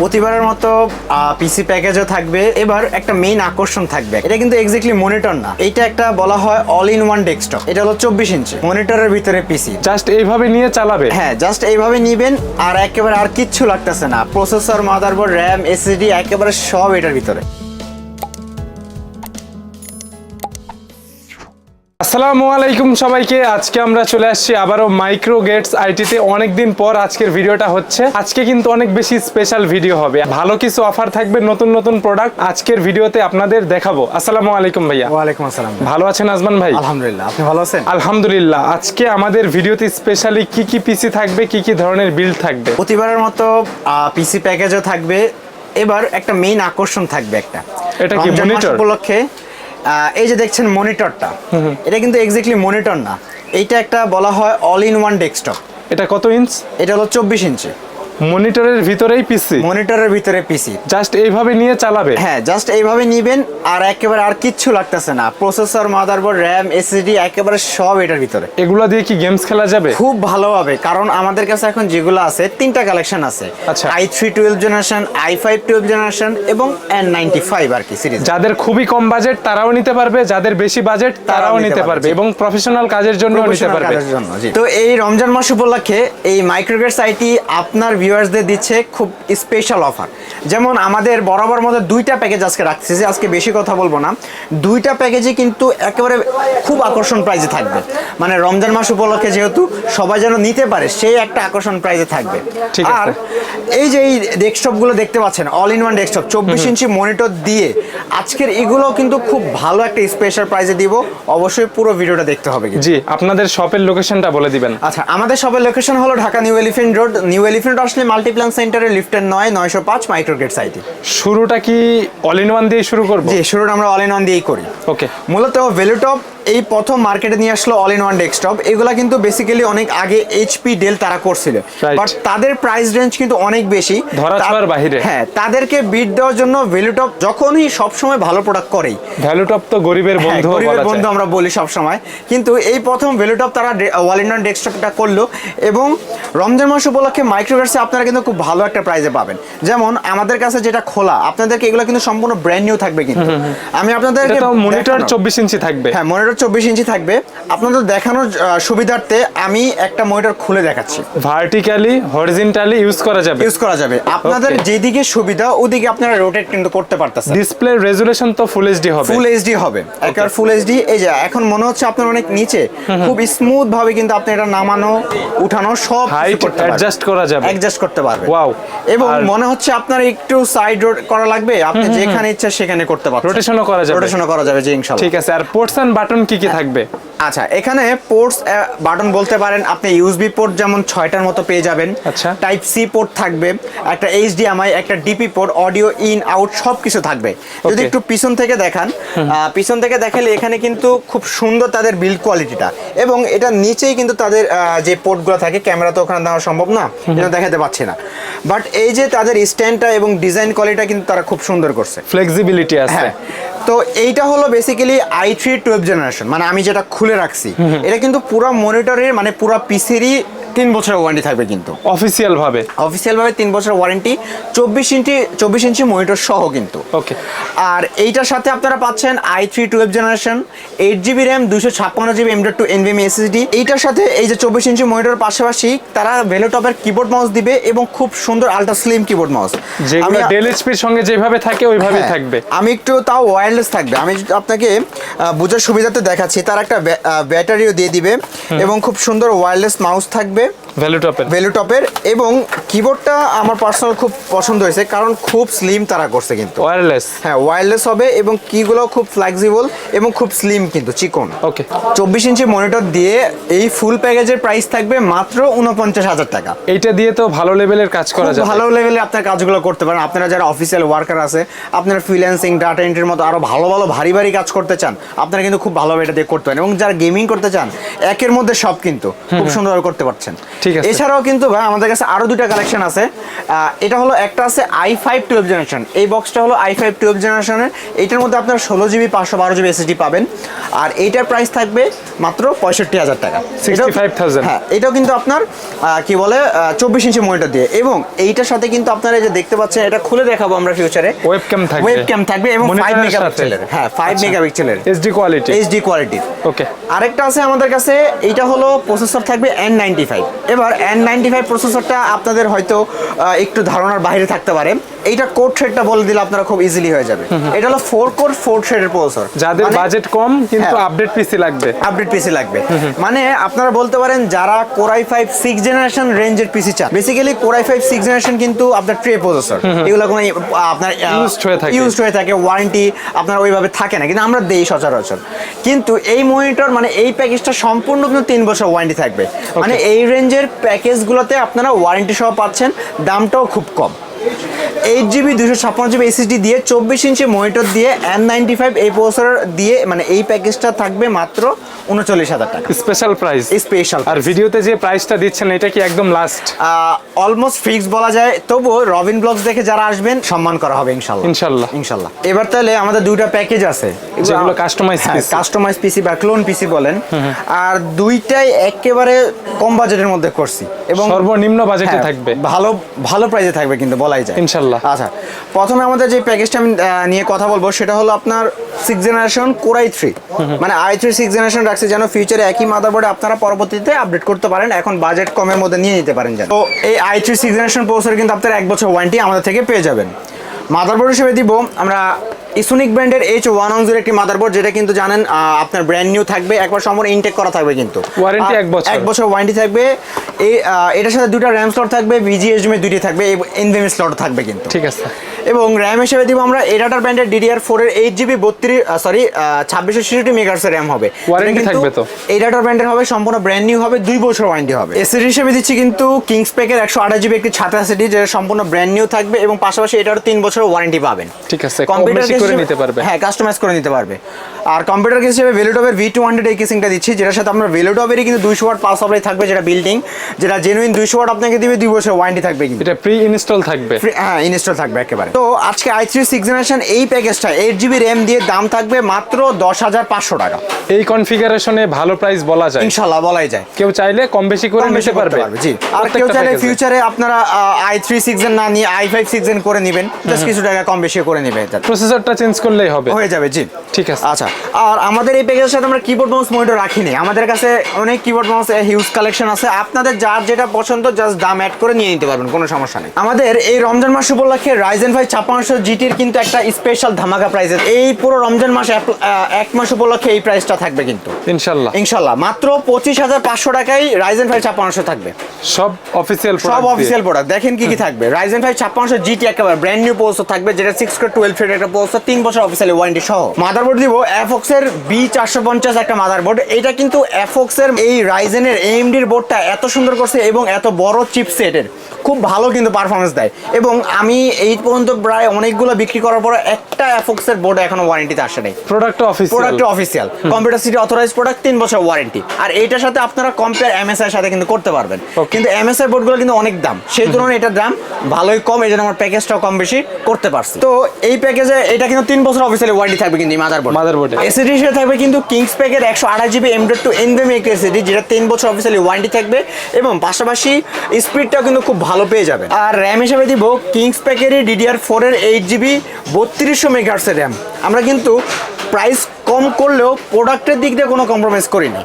প্রতিবারের মতো পিসি প্যাকেজও থাকবে। এবার একটা মেইন আকর্ষণ থাকবে। এটা কিন্তু এক্স্যাক্টলি মনিটর না। এটা একটা বলা হয় অল ইন ওয়ান ডেস্কটপ এটা হলো চব্বিশ ইঞ্চি। মনিটরের ভিতরে পিসি জাস্ট এইভাবে নিয়ে চালাবে? হ্যাঁ জাস্ট এইভাবে নিবেন আর একেবারে আর কিচ্ছু লাগতেছে না। প্রসেসর মাদারবোর্ড র্যাম এসএসডি একেবারে সব এটার ভিতরে। আসসালামু আলাইকুম সবাইকে। আজকে আমরা চলে আসছি আবারও মাইক্রো গেটস আইটিতে অনেকদিন পর আজকের ভিডিওটা হচ্ছে। আজকে কিন্তু অনেক বেশি স্পেশাল ভিডিও হবে। ভালো কিছু অফার থাকবে নতুন নতুন প্রোডাক্ট আজকের ভিডিওতে আপনাদের দেখাবো। আসসালামু আলাইকুম ভাইয়া। ওয়ালাইকুম আসসালাম। ভালো আছেন আজমান ভাই? আলহামদুলিল্লাহ। আপনি ভালো আছেন? আলহামদুলিল্লাহ। আজকে আমাদের ভিডিওতে স্পেশালি কি কি পিসি থাকবে কি কি ধরনের বিল্ড থাকবে? প্রতিবারের মতো পিসি প্যাকেজও থাকবে। এবার একটা মেইন আকর্ষণ থাকবে একটা। এটা কি, monitor? উপলক্ষে এই যে দেখছেন মনিটরটা এটা কিন্তু এক্স্যাক্টলি মনিটর না। এইটা একটা বলা হয় অল ইন ওয়ান ডেস্কটপ এটা কত ইঞ্চ এটা হলো চব্বিশ ইঞ্চি মনিটরের ভিতরেই পিসি? মনিটরের ভিতরে পিসি। জাস্ট এইভাবে নিয়ে চালাবে? হ্যাঁ জাস্ট এইভাবে নিবেন আর একেবারে আর কিচ্ছু লাগতেছে না। প্রসেসর মাদারবোর্ড র্যাম এসএসডি একেবারে সব এটার ভিতরে। এগুলো দিয়ে কি গেমস খেলা যাবে? খুব ভালো হবে কারণ আমাদের কাছে এখন যেগুলো আছে তিনটা কালেকশন আছে। আচ্ছা। I three twelve generation I five twelve generation এবং এন নাইনটি ফাইভ আর কি সিরিজ যাদের খুবই কম বাজেট তারাও নিতে পারবে। যাদের বেশি বাজেট তারাও নিতে পারবে এবং প্রফেশনাল কাজের জন্য নিতে পারবে। তো এই রমজান মাস উপলক্ষে এই মাইক্রোগেটস আইটি আপনার ভিউয়ার্সদের দিচ্ছে খুব স্পেশাল অফার যেমন আমাদের বরাবর মধ্যে দুইটা প্যাকেজ আজকে রাখছি যে আজকে বেশি কথা বলব না। দুইটা প্যাকেজে কিন্তু একেবারে খুব আকর্ষণ প্রাইজে থাকবে। মানে রমজান মাস উপলক্ষে যেহেতু সবাই যেন নিতে পারে সেই একটা আকর্ষণ প্রাইজে থাকবে। ঠিক আর এই যে এই ডেস্কটপগুলো দেখতে পাচ্ছেন অল ইন ওয়ান ডেস্কটপ চব্বিশ ইঞ্চি মনিটর দিয়ে আজকের এগুলো কিন্তু খুব ভালো একটা স্পেশাল প্রাইজে দিব। অবশ্যই পুরো ভিডিওটা দেখতে হবে জি আপনাদের শপের লোকেশনটা বলে দিবেন। আচ্ছা আমাদের শপের লোকেশন হলো Dhaka New Elephant Road New Elephant আসলে মাল্টিপ্লান সেন্টারের লিফটের নয় নয়শো পাঁচ মাইক্রোগ্রেড সাইটে শুরুটা কি অল ইন ওয়ান দিয়ে শুরু করব? জি শুরুটা আমরা অল ইন ওয়ান দিয়েই করি। ওকে মূলত ভ্যালুটপ এই প্রথম মার্কেটে নিয়ে আসলো অল ইন ওয়ান ডেস্কটপ এগুলা কিন্তু বেসিক্যালি অনেক আগে এইচপি ডেল তারা করছিল। বাট তাদের প্রাইস রেঞ্জ কিন্তু অনেক বেশি। ধরা তা- ছোঁয়ার বাহিরে। হ্যাঁ তাদেরকে বিট দেওয়ার জন্য ভ্যালুটপ যখনই সবসময় ভালো প্রোডাক্ট করেই। ভ্যালুটপ তো গরিবের হ্যাঁ, বন্ধু গরিবের বন্ধু আমরা বলি সব সময় কিন্তু এই প্রথম ভ্যালুটপ তারা ওয়াল ইন্ডিয়ান ডেস্কটপটা করল এবং রমজান মাস উপলক্ষে মাইক্রোভার্সে আপনারা কিন্তু খুব ভালো একটা প্রাইজে পাবেন। যেমন আমাদের কাছে যেটা খোলা আপনাদেরকে এগুলো কিন্তু সম্পূর্ণ ব্র্যান্ড নিউ থাকবে কিন্তু। আমি আপনাদেরকে মনিটর চব্বিশ ইঞ্চি থাকবে। হ্যাঁ মনিটর চব্বিশ ইঞ্চি থাকবে। আপনাদের দেখানোর সুবিধার্থে আমি একটা মনিটর খুলে দেখাচ্ছি। ভার্টিক্যালি হরিজেন্টালি ইউজ করা যাবে। ইউজ করা যাবে। আপনাদের যেদিকে সুবিধা ওদিকে আপনারা রোটেট কিন্তু করতে পারতেছেন। ডিসপ্লে রেজুলেশন তো ফুল এইচডি হবে। ফুল এইচডি হবে। একবার ফুল এইচডি এই যে এখন মনে হচ্ছে আপনার অনেক নিচে। খুব স্মুথ ভাবে কিন্তু আপনি এটা নামানো উঠানো সব করতে অ্যাডজাস্ট করা যাবে। অ্যাডজাস্ট করতে পারবেন। Wow. এবং মনে হচ্ছে আপনার একটু সাইড করা লাগবে। আপনি যেখানে ইচ্ছা সেখানে করতে পারবেন রোটেশনও করা যাবে। রোটেশনও করা যাবে জি ইনশাআল্লাহ ঠিক আছে। আর পোর্টস এন্ড বাটন কি কি থাকবে? আচ্ছা এখানে পোর্টস বাটন বলতে পারেন আপনি ইউএসবি পোর্ট যেমন ছয়টার মতো পেয়ে যাবেন আচ্ছা। টাইপ সি পোর্ট থাকবে একটা এইচডিএমআই একটা DP port audio in out সব কিছু থাকবে। যদি একটু পিছন থেকে দেখান পিছন থেকে দেখালে এখানে কিন্তু খুব সুন্দর তাদের বিল্ড কোয়ালিটিটা এবং এটা নিচেই কিন্তু তাদের যে পোর্টগুলো থাকে ক্যামেরা তো ওখানে দেওয়া সম্ভব না এটা দেখাতে পাচ্ছি না। বাট এই যে তাদের স্ট্যান্ডটা এবং ডিজাইন কোয়ালিটিটা কিন্তু তারা খুব সুন্দর করছে। ফ্লেক্সিবিলিটি আছে। হ্যাঁ। তো এইটা হলো basically I three twelve generation মানে আমি যেটা খুলে রাখছি। এটা কিন্তু পুরো মনিটরের মানে পুরো পিসিরই তিন বছরের ওয়ারেন্টি থাকবে কিন্তু। অফিসিয়াল ভাবে অফিসিয়াল ভাবে তিন বছরের ওয়ারেন্টি চব্বিশ ইঞ্চি চব্বিশ ইঞ্চি মনিটর সহ কিন্তু। ওকে আর এইটার সাথে আপনারা পাচ্ছেন I three twelve generation eight GB RAM দুশো ছাপ্পান্ন GB M two NVMe SSD এইটার সাথে এই যে চব্বিশ ইঞ্চি মনিটর পাশাপাশি তারা ভেলোটপের কিবোর্ড মাউস দিবে এবং খুব সুন্দর আল্ট্রা স্লিম কিবোর্ড মাউস যেগুলো ডেল এইচপির সঙ্গে যেভাবে থাকে ওইভাবেই হ্যাঁ, থাকবে। আমি একটু তাও ওয়্যারলেস থাকবে। আমি আপনাকে বোঝার সুবিধাতে দেখাচ্ছি তার একটা ব্যাটারিও দিয়ে দিবে এবং খুব সুন্দর ওয়্যারলেস মাউস থাকবে। ভ্যালুটপের ভ্যালুটপের এবং কিবোর্ডটা আমার পার্সোনাল খুব পছন্দ হয়েছে কারণ খুব স্লিম তারা করছে কিন্তু। ওয়্যারলেস হ্যাঁ ওয়্যারলেস হবে এবং কিগুলো খুব ফ্লেক্সিবল এবং খুব স্লিম কিন্তু চিকন। ওকে চব্বিশ ইঞ্চি মনিটর দিয়ে এই ফুল প্যাকেজের প্রাইস থাকবে মাত্র উনপঞ্চাশ হাজার টাকা। এইটা দিয়ে তো ভালো লেভেলের কাজ করা যাবে। ভালো লেভেলে আপনার কাজগুলো করতে পারেন। আপনারা যারা অফিসিয়াল ওয়ার্কার আছে আপনারা ফ্রিল্যান্সিং ডাটা এন্ট্রির মতো আরও ভালো ভালো ভারী ভারী কাজ করতে চান আপনারা কিন্তু খুব ভালোভাবে এটা দিয়ে করতে পারেন। এবং যারা গেমিং করতে চান একের মধ্যে সব কিন্তু খুব সুন্দরভাবে করতে পারছেন। পাবেন ঠিক আছে। এছাড়াও কিন্তু ভাই আমাদের কাছে আরও দুটা কালেকশন আছে। এটা হলো একটা আছে আই ফাইভ টুয়েলভ জেনারেশন এই বক্সটা হলো আই ফাইভ টুয়েলভ জেনারেশনের এইটার মধ্যে আপনার ষোলো জিবি পাঁচশো বারো জিবি এসএসডি পাবেন। আর এইটার প্রাইস থাকবে মাত্র পঁয়ষট্টি হাজার টাকা। এটাও- 65,000 হ্যাঁ এটাও কিন্তু আপনার কি বলে চব্বিশ ইঞ্চি মনিটর দিয়ে। এবং এইটার সাথে কিন্তু আপনারা এই যে দেখতে পাচ্ছেন এটা খুলে দেখাবো আমরা ফিউচারে Webcam থাকবে। ওয়েবক্যাম থাকবে এবং ফাইভ Monitor মেগাপিক্সেলের হ্যাঁ ফাইভ আচ্ছা। মেগাপিক্সেলের HD quality HD quality okay আরেকটা আছে আমাদের কাছে এইটা হলো প্রসেসর থাকবে এন নাইনটি ফাইভ এবার এন নাইনটি ফাইভ প্রসেসরটা আপনাদের হয়তো একটু ধারণার বাইরে থাকতে পারে। এইটা কোড থ্রেডটা বলে দিলে আপনারা খুব ইজিলি হয়ে যাবে। এটা হলো ফোর কোর ফোর থ্রেডের প্রসেসর যাদের বাজেট কম কিন্তু হ্যাঁ। আপডেট পিসি লাগবে। আপডেট পিসি লাগবে। মানে আপনারা বলতে পারেন যারা কোরাই ফাইভ সিক্স জেনারেশন রেঞ্জের পিসি চান basically core i five six generation কিন্তু আপনার ট্রে প্রসেসর এগুলো কোনো আপনার Used হয়ে থাকে। ইউজড হয়ে থাকে ওয়ারেন্টি আপনার ওইভাবে থাকে না কিন্তু আমরা দেই সচরাচর। কিন্তু এই মনিটর মানে এই প্যাকেজটা সম্পূর্ণ কিন্তু তিন বছর ওয়ারেন্টি থাকবে। মানে এই রেঞ্জের প্যাকেজগুলোতে আপনারা ওয়ারেন্টি সহ পাচ্ছেন। দামটাও খুব কম। এইট জিবি দুশো ছাপ্পান্ন জিবি এসএসডি দিয়ে চব্বিশ ইঞ্চি মনিটর দিয়ে এন নাইনটি ফাইভ এই প্রসেসর দিয়ে মানে এই প্যাকেজটা থাকবে মাত্র উনচল্লিশ হাজার টাকা। স্পেশাল প্রাইস স্পেশাল আর ভিডিওতে যে প্রাইসটা দিচ্ছেন এটা কি একদম লাস্ট অলমোস্ট ফিক্স বলা যায়। তবুও রবিন ব্লগস দেখে যারা আসবেন সম্মান করা হবে ইনশাল্লাহ। ইনশাল্লাহ। ইনশাল্লাহ। এবার তাহলে আমাদের দুইটা প্যাকেজ আছে। যেগুলো PC। কাস্টমাইজ পিসি বা ক্লোন পিসি বলেন। আর দুইটাই একেবারে কম বাজেটের মধ্যে করছি। এবং সর্বনিম্ন বাজেটে হ্যাঁ, থাকবে। ভালো ভালো প্রাইসে থাকবে কিন্তু বলাই যায়। ইনশাল্লাহ। আচ্ছা প্রথমে আমাদের যে প্যাকেজটা আমি নিয়ে কথা বলব সেটা হলো আপনার six generation core i three মানে আই থ্রি সিক্স জেনারেশন রাখছে যেন ফিউচারে একই মাদারবোর্ডে আপনারা পরবর্তীতে আপডেট করতে পারেন। এখন বাজেট কমের মধ্যে নিয়ে নিতে পারেন যেন। তো এই I three six generation processor কিন্তু আপনার এক বছর ওয়ারেন্টি আমাদের থেকে পেয়ে যাবেন। মাদারবোর্ড হিসেবে দিব আমরা ইসোনিক ব্র্যান্ডের এইচ ওয়ান ওয়ান জিরো একটি মাদারবোর্ড যেটা কিন্তু জানেন আপনার ব্র্যান্ড নিউ থাকবে। একবার সম্পূর্ণ ইনটেক করা থাকবে কিন্তু। আর এক বছর। এক বছর ওয়ারেন্টি থাকবে। এই এটার সাথে দুটো র্যাম স্লট থাকবে বিজিএসডিএম দুটি থাকবে এনভিএম স্লট থাকবে কিন্তু। ঠিক আছে। এবং র্যাম হিসেবে দিব আমরা এডাটার ব্র্যান্ডের ডিডিআর ফোর এর এইট জিবি বত্রিশ সরি ছাব্বিশশো ছিষট্টি মেগাহার্সের র্যাম হবে। Warranty থাকবে তো? এডাটার ব্র্যান্ডের হবে সম্পূর্ণ ব্র্যান্ড নিউ হবে দুই বছর ওয়ারেন্টি হবে। এসিডি হিসেবে দিচ্ছি কিন্তু কিংস প্যাকের একশো আঠাশ জিবি একটি ছাতা এসিডি যেটা সম্পূর্ণ ব্র্যান্ড নিউ থাকবে এবং পাশাপাশি এটারও তিন বছর ওয়ারেন্টি পাবেন। ঠিক আছে কম বেশি করে নিতে পারবে। হ্যাঁ কাস্টমাইজ করে নিতে পারবে। আর কম্পিউটার কেস হিসেবে ভেলোটপের ভি টু হান্ড্রেড এই কেসিংটা দিচ্ছি যেটার সাথে আপনার ভেলোটপেরই কিন্তু দুইশো ওয়াট পাওয়ার সাপ্লাই থাকবে যেটা বিল্ডিং যেটা জেনুইন দুইশো ওয়াট আপনাকে দিবে দুই বছর ওয়ারেন্টি থাকবে কিন্তু। এটা প্রি ইনস্টল থাকবে হ্যাঁ ইনস্টল থাকবে একেবারে। তো আজকে আই থ্রি সিক্স জেনারেশন এই প্যাকেজটা এইট জিবি র্যাম দিয়ে দাম থাকবে মাত্র দশ হাজার পাঁচশো টাকা। এই কনফিগারেশনে ভালো প্রাইস বলা যায়। ইনশাল্লাহ বলাই যায়। কেউ চাইলে কম বেশি করে নিতে পারবে। জি। আর কেউ চাইলে ফিউচারে আপনারা আই থ্রি সিক্স না নিয়ে আই ফাইভ সিক্স করে নেবেন। জাস্ট কিছু টাকা কম বেশি করে নেবে। প্রসেসরটা চেঞ্জ করলেই হবে। হয়ে যাবে জি। ঠিক আছে। আচ্ছা আর আমাদের এই প্যাকেজের সাথে আমরা কিবোর্ড মাউস মনিটর রাখিনি। আমাদের কাছে অনেক কিবোর্ড মাউস হিউজ কালেকশন আছে। আপনাদের যার যেটা পছন্দ জাস্ট দাম অ্যাড করে নিয়ে নিতে পারবেন কোনো সমস্যা নেই। আমাদের এই রমজান মাস উপলক্ষে রাইজেন ফাইভ ছাপ্পান্নশো জিটির কিন্তু একটা স্পেশাল ধামাকা প্রাইসের এই পুরো রমজান মাস এক- মাস উপলক্ষে এই প্রাইসটা থাকবে কিন্তু। ইনশাল্লাহ। ইনশাল্লাহ। মাত্র পঁচিশ হাজার পাঁচশো টাকায় রাইজেন ফাইভ ছাপ্পান্নশো থাকবে। সব অফিসিয়াল সব অফিসিয়াল প্রোডাক্ট দেখেন কি কি থাকবে। রাইজেন ফাইভ ছাপ্পান্নশো জিটি একেবারে ব্র্যান্ড নিউ প্রসেসর থাকবে যেটা সিক্স টুয়েলভ ফিট একটা প্রসেসর তিন বছর অফিসিয়ালি ওয়ারেন্টি সহ। মাদারবোর্ড দিব এফক্স এর বি চারশো পঞ্চাশ একটা মাদারবোর্ড এটা কিন্তু এফক্স এর এই রাইজেনের এএমডির বোর্ডটা এত সুন্দর করছে এবং এত বড় চিপসেটের খুব ভালো কিন্তু পারফরমেন্স দেয়। এবং আমি এই পর্যন্ত প্রায় অনেকগুলো বিক্রি করার পর একটা এফক্স এর বোর্ড এখনও ওয়ারেন্টিতে আসে নাই। Product official product official Computer City authorize product তিন বছর ওয়ারেন্টি আর এইটার সাথে আপনারা কম্পেয়ার এমএসআই সাথে কিন্তু করতে পারবেন. কিন্তু এমএসআই বোর্ডগুলো কিন্তু অনেক দাম। সেই তুলনায় এটার দাম ভালোই কম এই জন্য আমার প্যাকেজটাও কম বেশি করতে পারছি। তো এই প্যাকেজে এটা কিন্তু তিন বছর অফিসিয়ালি ওয়ারেন্টি থাকবে কিন্তু মাদার বোর্ড মাদারবোর্ড Motherboard এ। এসিডি হিসেবে থাকবে কিন্তু কিংস প্যাকের একশো আঠাশ GB M dot two NVMe একটি এসিডি যেটা তিন বছর অফিসিয়ালি ওয়ারেন্টি থাকবে এবং পাশাপাশি স্পিডটাও কিন্তু খুব ভালো পেয়ে যাবে আর র্যাম হিসেবে দিব কিংস প্যাকেরই ডিডিআর ফোরের এইট জিবি বত্রিশশো মেগাহার্সের র্যাম আমরা কিন্তু প্রাইস কম করলেও প্রোডাক্টের দিক দিয়ে কোনো কম্প্রোমাইজ করি না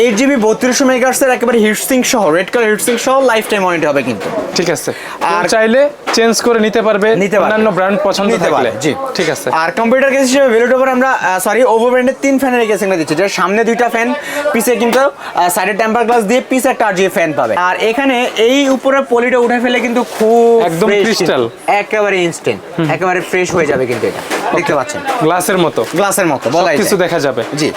এইট জিবি বত্রিশশো মেগাহার্সের একেবারে হিটসিং সহ রেড কালার হিটসিং সহ লাইফ টাইম ওয়ারেন্টি হবে কিন্তু। ঠিক আছে। আর চাইলে চেঞ্জ করে নিতে পারবে নিতে পারবে। অন্যান্য ব্র্যান্ড পছন্দ নিতে থাকলে। জি। ঠিক আছে। আর কম্পিউটার কেস হিসেবে ভেলোট ওভার আমরা সরি ওভো ব্র্যান্ডের তিন ফ্যানের কেসিংটা দিচ্ছি। যেটা সামনে দুইটা ফ্যান পিছে কিন্তু সাইডে টেম্পার গ্লাস দিয়ে পিছে একটা আর ফ্যান পাবে। আর এখানে এই উপরে পলিটা উঠে ফেলে কিন্তু খুব একদম। কিন্তু। একেবারে ইনস্ট্যান্ট একেবারে ফ্রেশ হয়ে যাবে কিন্তু এটা। দেখতে পাচ্ছেন। গ্লাসের মতো। গ্লাসের মতো বলাই কিছু দেখা যাবে। জি।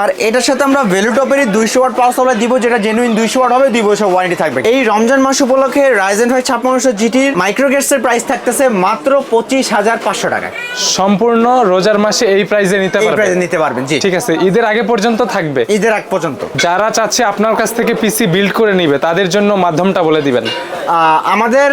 আর এটার সাথে আমরা ভ্যালুটপেরই দুইশো ওয়াট পাওয়ার সাপ্লাই দিব যেটা জেনুইন দুইশো ওয়াট হবে দুই বছর ওয়ারেন্টি থাকবে। এই রমজান মাস উপলক্ষে রাইজেন ফাইভ ছাপ্পান্নশো জিটির মাইক্রোগেটসের প্রাইস থাকতেছে মাত্র পঁচিশ হাজার পাঁচশো টাকায় সম্পূর্ণ রোজার মাসে এই প্রাইজে নিতে এই পারবে প্রাইসে নিতে পারবেন জি। ঠিক আছে ঈদের আগে পর্যন্ত থাকবে। ঈদের আগ পর্যন্ত। যারা চাচ্ছে আপনার কাছ থেকে পিসি বিল্ড করে নিবে তাদের জন্য মাধ্যমটা বলে দিবেন। আমাদের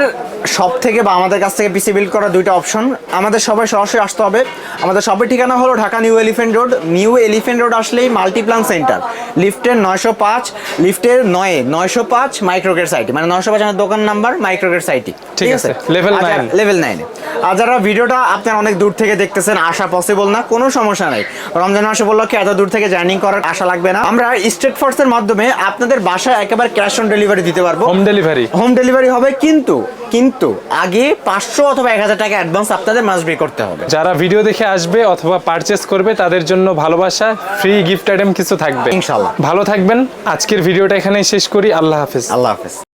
সব থেকে বা আমাদের কাছ থেকে পিসি বিল্ড করার দুইটা অপশন। আমাদের সবাই সরাসরি আসতে হবে। আমাদের সবের ঠিকানা হলো Dhaka New Elephant Road. New Elephant Road আসলেই মাল্টিপ্লান সেন্টার। লিফটের নয়শো পাঁচ লিফটের নয়ে নয়শো পাঁচ মাইক্রোগেট সাইটি। মানে নয়শো পাঁচ আমার দোকান নাম্বার মাইক্রোগেট সাইটি। ঠিক আছে, লেভেল লেভেল নাইনে আর যারা ভিডিওটা আপনার অনেক দূর থেকে দেখতেছেন আসা পসিবল না কোনো সমস্যা নাই। রমজান মাসে উপলক্ষে এত দূর থেকে জার্নি করার আশা লাগবে না। আমরা স্টেট ফোর্সের মাধ্যমে আপনাদের বাসায় একেবারে ক্যাশ অন ডেলিভারি দিতে পারব। হোম ডেলিভারি হোম ডেলিভারি হবে কিন্তু কিন্তু আগে পাঁচশো অথবা এক হাজার টাকা অ্যাডভান্স আপনাদের মাস পে করতে হবে। যারা ভিডিও দেখে আসবে অথবা পারচেস করবে তাদের জন্য ভালোবাসা ফ্রি গিফট আইটেম কিছু থাকবে। ইনশাল্লাহ ভালো থাকবেন। আজকের ভিডিওটা এখানেই শেষ করি। আল্লাহ হাফিজ। আল্লাহ হাফেজ।